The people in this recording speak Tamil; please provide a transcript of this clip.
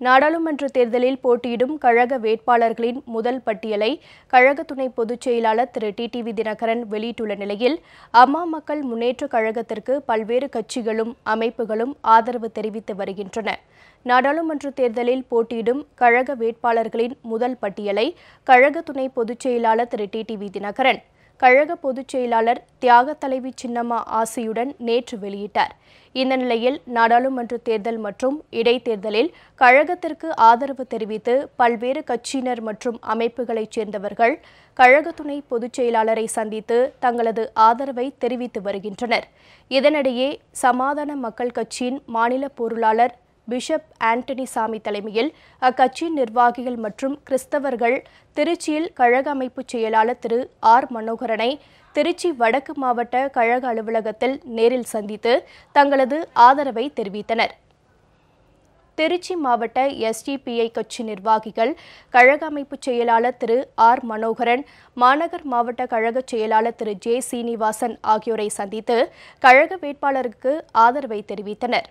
நாடாளுமன்ற தேர்தலில் போட்டியிடும் கழக வேட்பாளர்களின் முதல் பட்டியலை கழக துணை பொதுச் செயலாளர் திரு. டிடிவி தினகரன் வெளியிட்டுள்ள நிலையில் அம்மா மக்கள் முன்னேற்ற கழகத்திற்கு பல்வேறு கட்சிகளும் அமைப்புகளும் ஆதரவு தெரிவித்து வருகின்றன. நாடாளுமன்ற தேர்தலில் போட்டியிடும் கழக வேட்பாளர்களின் முதல் பட்டியலை கழக துணை பொதுச் செயலாளர் திரு. டிடிவி தினகரன் கழக பொதுச் செயலாளர் தியாக தலைவி சின்னம்மா ஆசியுடன் நேற்று வெளியிட்டார். இந்த நிலையில் நாடாளுமன்ற தேர்தல் மற்றும் இடைத்தேர்தலில் கழகத்திற்கு ஆதரவு தெரிவித்து பல்வேறு கட்சியினர் மற்றும் அமைப்புகளைச் சேர்ந்தவர்கள் கழக துணை பொதுச் செயலாளரை சந்தித்து தங்களது ஆதரவை தெரிவித்து வருகின்றனர். இதனிடையே சமாதான மக்கள் கட்சியின் மாநில பொருளாளர் பிஷப் ஆண்டனி சாமி தலைமையில் அக்கட்சியின் நிர்வாகிகள் மற்றும் கிறிஸ்தவர்கள் திருச்சியில் கழக அமைப்பு செயலாளர் திரு ஆர் மனோகரனை திருச்சி வடக்கு மாவட்ட கழக அலுவலகத்தில் நேரில் சந்தித்து தங்களது ஆதரவை தெரிவித்தனர். திருச்சி மாவட்ட எஸ்டிபிஐ கட்சி நிர்வாகிகள் கழக அமைப்பு செயலாளர் திரு ஆர் மனோகரன் மாநகர் மாவட்ட கழக செயலாளர் திரு ஜே சீனிவாசன் ஆகியோரை சந்தித்து கழக வேட்பாளருக்கு ஆதரவை தெரிவித்தனர்.